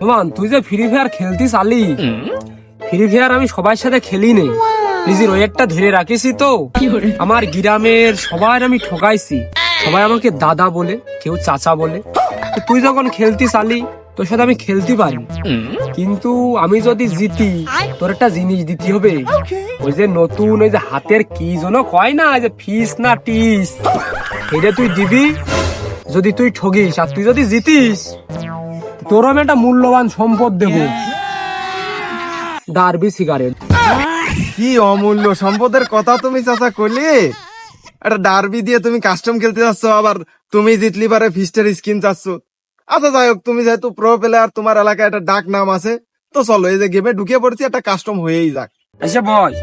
Roman তুই যে free fire খেলতি চালি ফ্রি ফায়ার আমি সবার সাথে খেলি নেই নিজের ওয়েটটা ধরে রাখিছি তো। আমার গ্রামের সবাই আমি ঠকাইছি সবাই আমাকে দাদা বলে কেউ চাচা বলে। তুই যখন খেলতি চালি তোর সাথে আমি খেলতে পারি। কিন্তু আমি যদি জিতি তোর একটা জিনিস দিতে হবে। ওই যে নতুন ওই যে হাতের কি যেন কয় না যে ফিস না টিস। এটা তুই দিবি যদি তুই ঠগিস। আর তুই যদি জিতিস তোর আমি একটা মূল্যবান সম্পদ দেব। Derby cigarette. কি অমূল্য সম্পদের কথা তুমি চাচা করলে? একটা ডার্বি দিয়ে তুমি কাস্টম খেলতে যাচ্ছ আবার তুমি জিতলি পারে ফিস্টের স্কিন চাচ্ছ। আচ্ছা যাই হোক তুমি যেহেতু প্রো প্লেয়ার তোমার এলাকায় একটা ডাক নাম আছে তো চলো এই যে গেমে ঢুকে পড়ছি একটা কাস্টম হয়েই যাক। এসে বয়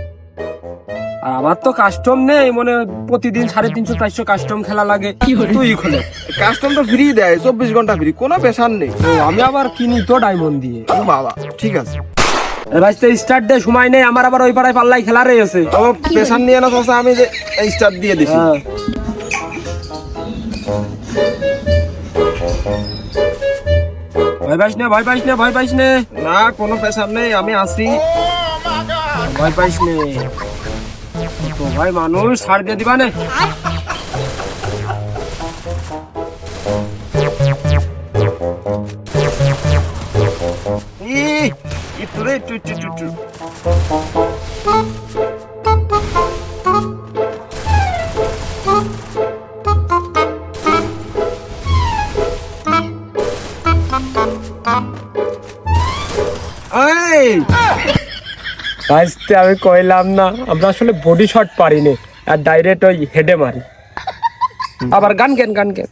আর আমার তো কাস্টম নেই মানে প্রতিদিন সাড়ে তিনশো চারশো কাস্টম খেলা লাগে। তুই খোলে। কাস্টম তো ফ্রি দেয় চব্বিশ ঘণ্টা ফ্রি কোনো পেশার নেই। তো আমি আবার কিনি তো ডায়মন্ড দিয়ে। ও বাবা ঠিক আছে। ভাই স্টার্ট দে সময় নেই আমার আবার ওই পাড়ায় পাল্লাই খেলা রয়েছে তবে পেশার নিয়ে না চাচা আমি যে স্টার্ট দিয়ে দিছি। হ্যাঁ। ভয় পাইস না ভয় পাইস না ভয় পাইস না। না কোনো পেশার নেই আমি আসি। ভয় পাইস নে। ভাই মানুষ ছাড় দিয়ে দিবা না ই, একটু রে, একটু, একটু, একটু, এই, আমি কইলাম না আমরা আসলে বডি শট পারিনি আর ডাইরেক্ট ওই হেডে মারি। আবার গান কেন গান কেন?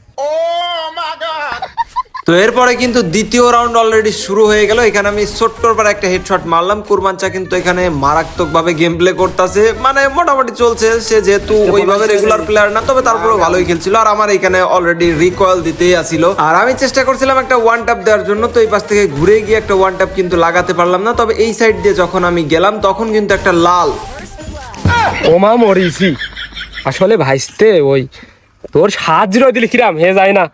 তো এরপরে কিন্তু দ্বিতীয় রাউন্ড অলরেডি শুরু হয়ে গেল। এখানে আমি ছোট্টর পর একটা হেডশট মারলাম। কুরমানচা কিন্তু এখানে মারাত্মক ভাবে গেম প্লে করতেছে। মানে মোটামুটি চলছে। সে যেহেতু ওইভাবে রেগুলার প্লেয়ার না তবে তারপরে ভালোই খেলছিল। আর আমার এখানে অলরেডি রিকয়েল দিতেই আসিল আর আমি চেষ্টা করছিলাম একটা ওয়ান ট্যাপ দেওয়ার জন্য। তো এই পাশ থেকে ঘুরে গিয়ে একটা ওয়ান ট্যাপ কিন্তু লাগাতে পারলাম না। তবে এই সাইড দিয়ে যখন আমি গেলাম তখন কিন্তু একটা লাল। ওমা মরিছি। আসলে ভাইস্তে ওই তোর সাহায্য দিলি কিরাম? হে যায় না।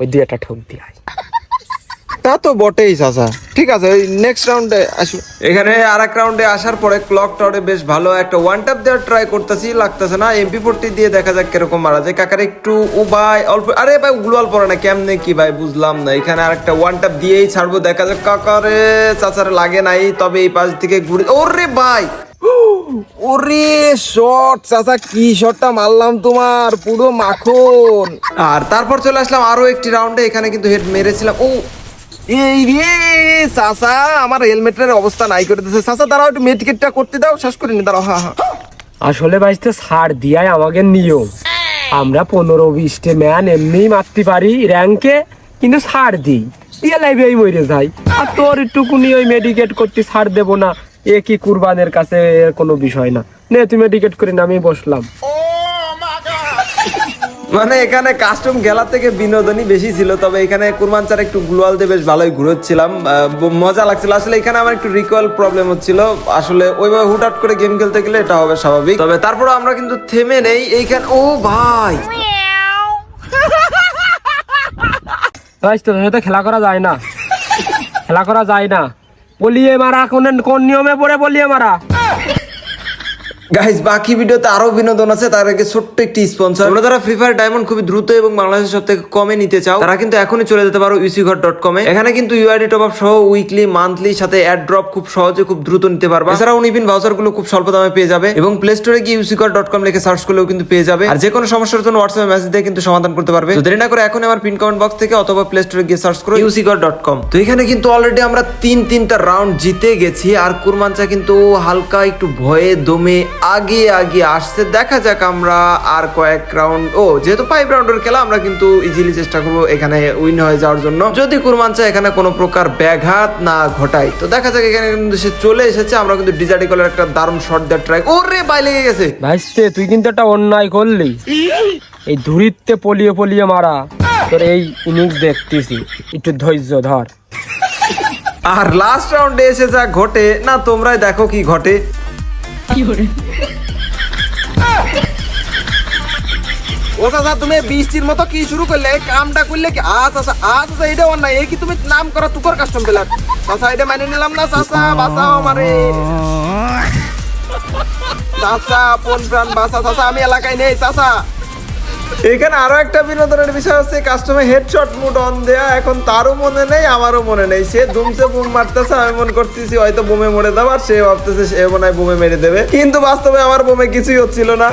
ওই দিয়ে একটা ঠক দিয়ে আয়। তা তো বটেই চাচা। ঠিক আছে ওই নেক্সট রাউন্ডে আসো। এখানে আর এক রাউন্ডে আসার পরে ক্লক টাওয়ারে বেশ ভালো একটা ওয়ান ট্যাপ দেওয়ার ট্রাই করতেছি লাগতেছে না। এমপি ফোরটি দিয়ে দেখা যাক কীরকম মারা যায়। কাকার একটু ও ভাই অল্প আরে ভাই গ্লোয়াল পড়ে না কেমনে কি ভাই বুঝলাম না। এখানে আর একটা ওয়ান ট্যাপ দিয়েই ছাড়বো দেখা যাক। কাকারে চাচারে লাগে নাই তবে এই পাশ থেকে ঘুরে ওরে ভাই! ওরে শট চাচা কি শটটা মারলাম তোমার? পুরো মাখন। আর তারপর চলে আসলাম আরও একটি রাউন্ডে এখানে কিন্তু হেড মেরেছিলাম। ও এই রে চাচা আমার হেলমেটের অবস্থা নাই করে দিয়েছে। চাচা দাঁড়াও একটু মেডিকেটটা করতে দাও শেষ করে নি দাঁড়াও হ্যাঁ হ্যাঁ আসলে ভাইস্তে ছাড় দিয়াই আমাদের নিয়ম। আমরা পনেরো বিশটে ম্যান এমনিই মারতে পারি র্যাঙ্কে কিন্তু ছাড় দিই। দিয়ে লাইভে মরে যাই। আর তোর একটুকুনি ওই মেডিকেট করতে ছাড় দেবো না। এ কি কুরবানের কাছে কোনো বিষয় না। নে তুই মেডিকেট করে না আমি বসলাম। মানে এখানে কাস্টম গেলা থেকে বিনোদনই বেশি ছিল তবে এখানে কুরবান চার একটু গ্লোয়াল দিয়ে বেশ ভালোই ঘুরোচ্ছিলাম। মজা লাগছিল। আসলে এখানে আমার একটু রিকয়েল প্রবলেম হচ্ছিল। আসলে ওইভাবে হুটহাট করে গেম খেলতে গেলে এটা হবে স্বাভাবিক। তবে তারপরে আমরা কিন্তু থেমে নেই এইখানে ও ভাই! ভাই তোর সাথে খেলা করা যায় না। খেলা করা যায় না। বলিয়ে মারা কোন কোন নিয়মে পড়ে বলিয়ে মারা? গাইস বাকি ভিডিওতে আরও বিনোদন আছে, তার আগে ছোট্ট একটি স্পন্সর তোমরা যারা ফ্রি ফায়ার ডায়মন্ড খুবই দ্রুত এবং বাংলাদেশের সব থেকে কমে নিতে চাও, তারা কিন্তু এখনই চলে যেতে পারো ইউসিঘর ডট কমে এখানে কিন্তু ইউআইডি টপ আপ সহ উইকলি মান্থলি সাথে অ্যাড ড্রপ খুব সহজে, খুব দ্রুত নিতে পারবা। এছাড়াও উনিপিন ভাউচারগুলো খুব স্বল্প দামে পেয়ে যাবে এবং প্লে স্টোরে গিয়ে ইউসি ইউসিঘর ডট কম লিখে সার্চ করলেও কিন্তু পেয়ে যাবে। আর যে কোনো সমস্যার জন্য হোয়াটসঅ্যাপে মেসেজ দিয়ে কিন্তু সমাধান করতে পারবে। দেরি না করে এখন আমার পিন কমেন্ট বক্স থেকে অথবা প্লে স্টোরে গিয়ে সার্চ করো ইউসিঘর ডট কম তো এখানে কিন্তু অলরেডি আমরা তিন তিনটা রাউন্ড জিতে গেছি। আর কুরমানচা কিন্তু হালকা একটু ভয়ে দমে আগে আগে আসছে। দেখা যাক আমরা আর কয়েক রাউন্ড ও যেহেতু ফাইভ রাউন্ডের খেলা আমরা কিন্তু ইজিলি চেষ্টা করব এখানে উইন হয়ে যাওয়ার জন্য। যদি কুরমান কুরমানচা এখানে কোনো প্রকার ব্যাঘাত না ঘটায় তো দেখা যাক এখানে কিন্তু সে চলে এসেছে। আমরা কিন্তু ডিজার্টি কলের একটা দারুণ শট দেওয়ার ট্রাই ওরে বাই লেগে গেছে। ভাইস্তে তুই কিন্তু একটা অন্যায় করলি। এই ধুরিতে পলিয়ে পলিয়ে মারা। তোর এই ইনিংস দেখতেছি। একটু ধৈর্য ধর। আর লাস্ট রাউন্ডে এসে যা ঘটে না তোমরাই দেখো কি ঘটে। ও চাচা তুমি বৃষ্টির মতো কি শুরু করলে? কামটা করলে কি? আস চাচা আস চাচা এটা অন্যায়। এই কি তুমি নাম করো? তুকর কাস্টম পেলার চাচা এটা মানে নিলাম না, চাচা, বাঁচাও আমারে। চাচা পন প্রাণ বাঁচা, চাচা, আমি এলাকায় নেই, চাচা। এখানে আরও একটা বিনোদনের বিষয় হচ্ছে কাস্টমে হেডশট মুড অন দেয়া। এখন তারও মনে নেই, আমারও মনে নেই। সে ধুমসে বুম মারতেছে, আমি মনে করতেছি হয়তো বোমে মরে দেবো, আর সে ভাবতেছে সে মনে হয় বোমে মেরে দেবে। কিন্তু বাস্তবে আমার বোমে কিছুই হচ্ছিল না।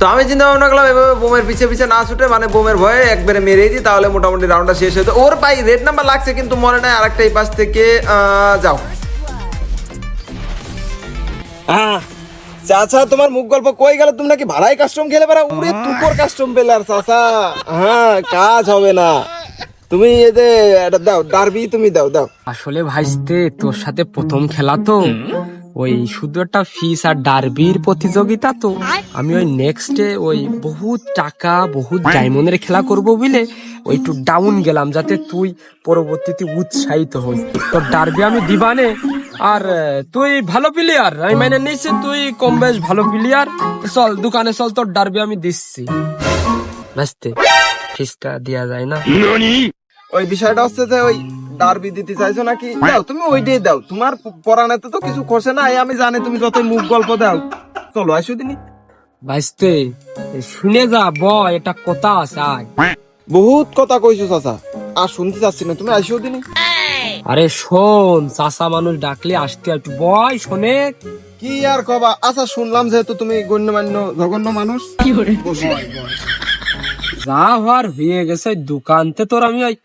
তো আমি চিন্তা ভাবনা করলাম, এভাবে বোমের পিছে পিছে না ছুটে মানে বোমের ভয়ে একবারে মেরেই দিই, তাহলে মোটামুটি রাউন্ডটা শেষ হতো ওর পাই রেড নাম্বার লাগছে, কিন্তু মনে নাই আরেকটা এই পাশ থেকে যাও। হ্যাঁ। চাচা তোমার মুখ গল্প কই গেল? তুমি নাকি ভাড়াই কাস্টম খেলে বেড়া উড়ে তুকর কাস্টম পেলার চাচা। হ্যাঁ কাজ হবে না। তুমি এতে এটা দাও ডারবি তুমি দাও দাও। আসলে ভাইস্তে তোর সাথে প্রথম খেলা তো। ওই শুধু একটা ফিস আর ডার্বির প্রতিযোগিতা তো। আমি ওই নেক্সটে ওই বহুত টাকা বহুত ডায়মন্ডের খেলা করব বলে ওই একটু ডাউন গেলাম যাতে তুই পরবর্তীতে উৎসাহিত হই তোর ডার্বি আমি দিবানে আর তুই ভালো প্লেয়ার আমি মানে নিচ্ছি তুই কম বেশ ভালো প্লেয়ার চল দোকানে চল তোর ডার্বি আমি দিচ্ছি। ভাইস্তে ফিসটা দেওয়া যায় না। ওই বিষয়টা হচ্ছে যে ওই ডারবি দিতে চাইছো নাকি? দাও তুমি ওইটাই দাও। তোমার পরানাতে তো কিছু খসে না আমি জানি তুমি যতই মুখ গল্প দাও। চলো আসো দিনই ভাইস্তে শুনে যা ব এটা কথা আছে বহুত কথা কইছো চাচা। আর শুনতে চাচ্ছি না তুমি আসো দিনই আরে শোন চাষা মানুষ ডাকলে আসতে একটু বয় শোনে। কি আর কবা? আচ্ছা শুনলাম যেহেতু তুমি গণ্যমান্য জঘন্য মানুষ। কি যা হওয়ার হয়ে গেছে দোকানতে তোর আমি ওই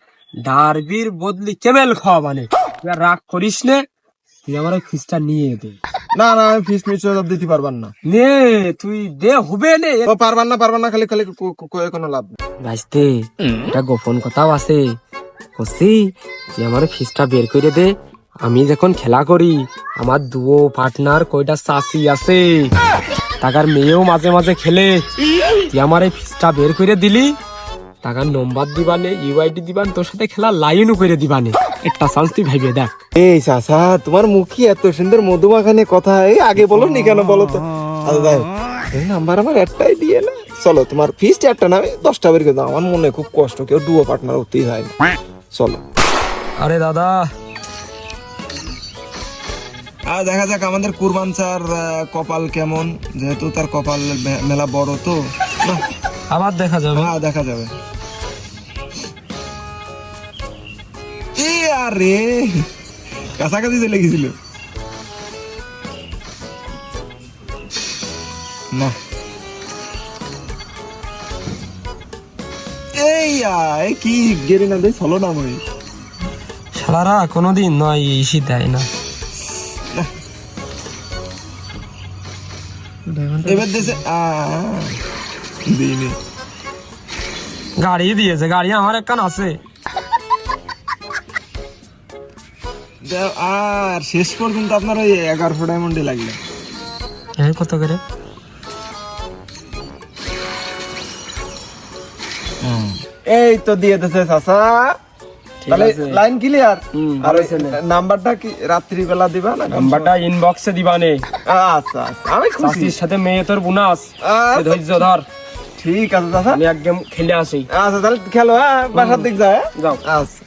ডারবির বদলি কেমেল খাওয়া মানে তুই রাগ করিস নে তুই আমার ওই ফিসটা নিয়ে দে। না না আমি ফিস নিশ্চয় দিতে পারবার না। নে তুই দে হবে নে। ও পারবার না পারবার না খালি খালি কো- কো- কয়ে কোনো লাভ নেই। ভাইস্তে এটা গোপন কথাও আছে। কসি তুই আমার ফিসটা বের করে দে। আমি যখন খেলা করি, আমার দুও পার্টনার কয়টা চাষি আছে? টাকার মেয়েও মাঝে মাঝে খেলে। তুই আমার এই ফিসটা বের করে দিলি? টাকার নম্বর দিবানে ইউআইডি দিবান, তোর সাথে খেলা লাইনও করে দিবানে। একটা চান্স তুই ভাইবে দেখ। এই চাচা, তোমার মুখই এত সুন্দর মধুমাখানে কথা। এই আগে বলো নি কেন বলো তো? আচ্ছা নাম্বার আমার একটাই দিয়ে না। চলো, তোমার ফিস্ট একটা না, আমি দশটা বের করে দাও। আমার মনে খুব কষ্ট, কেউ ডুয়ো পার্টনার হতেই হয় না। চলো। আরে দাদা। আর দেখা যাক আমাদের কুরবান চার কপাল কেমন। যেহেতু তার কপাল মেলা বড় তো। আবার দেখা যাবে। হ্যাঁ দেখা যাবে। এ আরে। কাছাকাছি চলে গেছিল। না। কি গেরি না দেই চলো না মই। শালারা কোনোদিন নয় ইসি দেয় না। এবার দেশে দিনে গাড়ি দিয়েছে গাড়ি আমার একখান আছে। আর শেষ পর্যন্ত আপনার ওই এগারোশো ডায়মন্ডে লাগল এই কত করে? এই তো দিয়ে দিছে চাচা। তাহলে লাইন ক্লিয়ার আর না। নাম্বারটা কি রাত্রি বেলা দিবা না নাম্বারটা ইনবক্সে দিবানে আচ্ছা আচ্ছা আমি খুশি। সাথে মেয়ে তোর বুনাস আচ্ছা, ধৈর্য ধর। ঠিক আছে দাদা আমি একদম খেলে আসি। আচ্ছা তাহলে খেলো হ্যাঁ বাসার দিক যায় যাও। আচ্ছা।